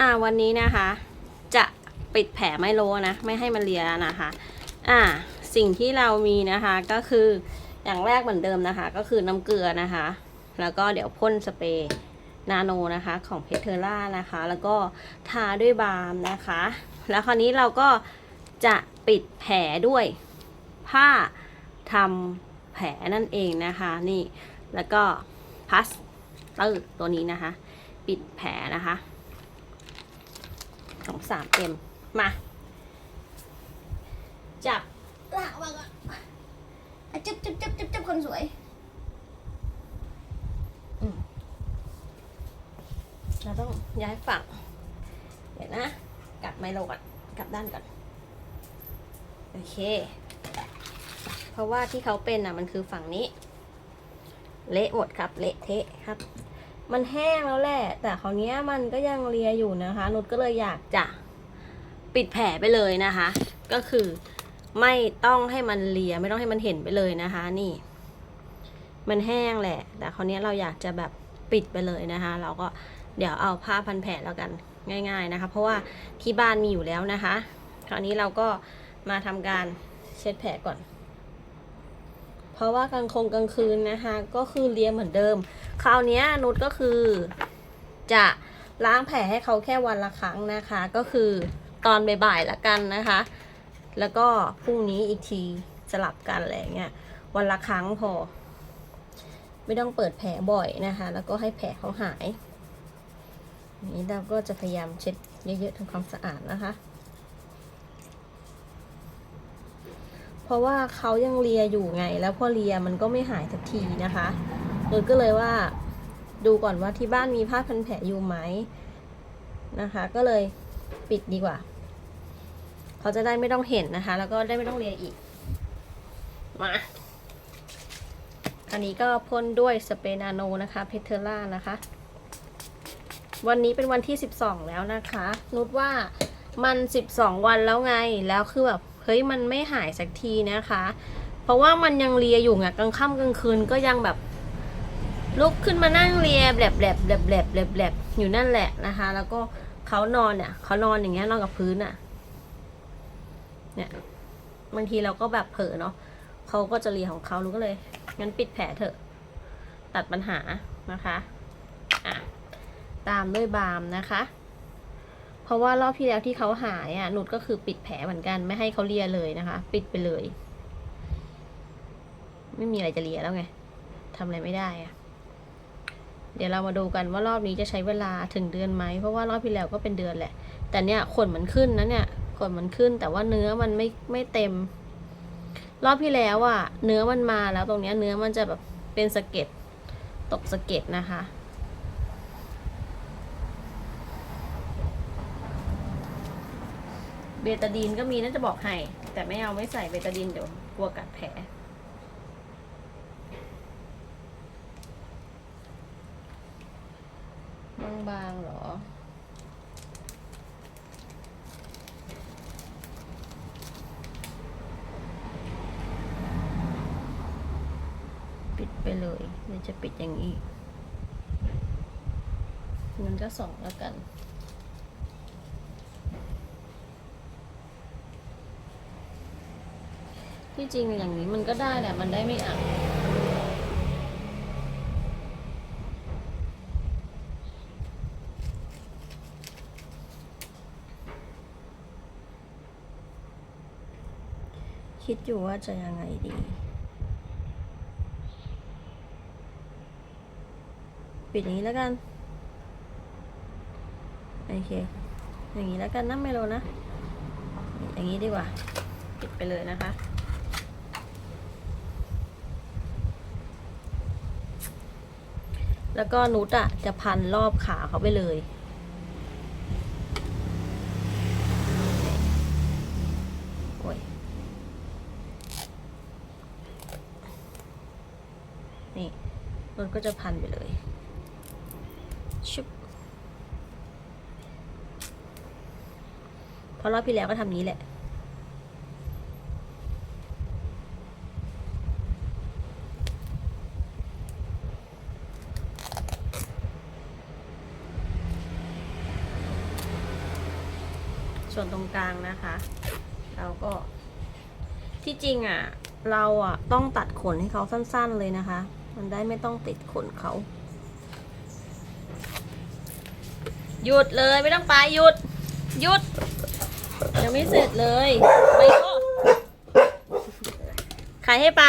อ่าวันนี้นะคะ จะปิดแผลไม่โลนะ ไม่ให้มันเลียนะคะ อ่าสิ่งที่เรามีนะคะก็คืออย่างแรกเหมือนเดิมนะคะ ก็คือน้ำเกลือนะคะ แล้วก็เดี๋ยวพ่นสเปรย์นาโนนะคะของเพเทอร่านะคะ แล้วก็ทาด้วยบาล์มนะคะ แล้วคราวนี้เราก็จะปิดแผลด้วยผ้าทำแผลนั่นเองนะคะนี่แล้วก็พลาสเตอร์ตัวนี้นะคะ ปิดแผลนะคะ ของสามเอ็มมา จับลากมาก่อนอะจุ๊บจุ๊บจุ๊บจุ๊บจุ๊บคนสวยเราต้องย้ายฝั่ง เดี๋ยวนะ กลับไมโลก่อน กลับด้านก่อน โอเค เพราะว่าที่เขาเป็นอะ มันคือฝั่งนี้ เละหมดครับ เละเทะครับ มันแห้งแล้วแหละ แต่คราวนี้มันก็ยังเลียอยู่นะคะนุชก็เลยอยากจะปิดแผลไปเลยนะคะ ก็คือไม่ต้องให้มันเลียไม่ต้องให้มันเห็นไปเลยนะคะ นี่ มันแห้งแหละ แต่คราวนี้เราอยากจะแบบปิดไปเลยนะคะ เราก็เดี๋ยวเอาผ้าพันแผลแล้วกันง่าย ๆนะคะ เพราะว่าที่บ้านมีอยู่แล้วนะคะ คราวนี้เราก็มาทำการเช็ดแผลก่อน เพราะว่ากลางคงกลางคืนนะคะ ก็คือเลี้ยงเหมือนเดิม คราวนี้นุชก็คือ จะล้างแผลให้เขาแค่วันละครั้งนะคะ ก็คือตอนบ่ายๆละกันนะคะ แล้วก็พรุ่งนี้อีกทีสลับกันอะไรเงี้ยวันละครั้งพอ ไม่ต้องเปิดแผลบ่อยนะคะ แล้วก็ให้แผลเขาหายนนี้เราก็จะพยายามเช็ดเยอะๆทำความสะอาดนะคะ เพราะว่าเขายังเลียอยู่ไง แล้วพอเลียมันก็ไม่หายสักทีนะคะโดยก็เลยว่าดูก่อนว่าที่บ้านมีผ้าพันแผลอยู่ไหมนะคะ ก็เลยปิดดีกว่า เขาจะได้ไม่ต้องเห็นนะคะ แล้วก็ได้ไม่ต้องเลียอีก มา อันนี้ก็พ่นด้วยสเปรย์นาโนนะคะเพเทอร่านะคะ วันนี้เป็นวันที่ 12 แล้วนะคะ นุชว่ามัน 12 วันแล้วไง แล้วคือแบบ เฮ้ยมันไม่หายสักทีนะคะ เพราะว่ามันยังเลียอยู่ไงกลางค่ำกลางคืนก็ยังแบบลุกขึ้นมานั่งเลียแบลบแบลบแบลบแบลบแบลบแบลบอยู่นั่นแหละนะคะ แล้วก็เขานอนเนี่ยเขานอนอย่างเงี้ยนอนกับพื้นอะ เนี่ยบางทีเราก็แบบเผลอเนาะเขาก็จะเลียของเขารู้ก็เลยงั้นปิดแผลเถอะ ตัดปัญหานะคะอะตามด้วยบามนะคะ เพราะว่ารอบที่แล้วที่เขาหายอะนุดก็คือปิดแผลเหมือนกัน ไม่ให้เขาเลียเลยนะคะ ปิดไปเลย ไม่มีอะไรจะเลียแล้วไงทำอะไรไม่ได้อะเดี๋ยวเรามาดูกันว่ารอบนี้จะใช้เวลาถึงเดือนไหมเพราะว่ารอบที่แล้วก็เป็นเดือนแหละ แต่เนี่ยขนมันขึ้นนะเนี่ยขนมันขึ้น แต่ว่าเนื้อมันไม่ไม่เต็ม รอบที่แล้วอะ เนื้อมันมาแล้วตรงเนี้ยเนื้อมันจะแบบเป็นสะเก็ดตกสะเก็ดนะคะ เบตาดีนก็มีน่าจะบอกให้ แต่ไม่เอาไม่ใส่เบตาดีนเดี๋ยวกลัวกัดแผล บางๆหรอ ปิดไปเลยเดี๋ยวจะปิดอย่างนี้มันก็สองแล้วกัน ที่จริงอย่างนี้มันก็ได้แหละ มันได้ไม่อักคิดอยู่ว่าจะยังไงดี ปิดอย่างนี้แล้วกัน โอเค อย่างนี้แล้วกันนะไมโลนะ อย่างนี้ดีกว่า ปิดไปเลยนะคะ แล้วก็นุดอะจะพันรอบขาเขาไปเลย โอ้ย นี่นุดก็จะพันไปเลยชุบเพราะรอบที่แล้วก็ทำนี้แหละ ส่วนตรงกลางนะคะ เราก็ ที่จริงอะ เราอะต้องตัดขนให้เขาสั้นๆเลยนะคะ มันได้ไม่ต้องติดขนเขา หยุดเลยไม่ต้องไปหยุด หยุด ยังไม่เสร็จเลย ไปก้ใครให้ไป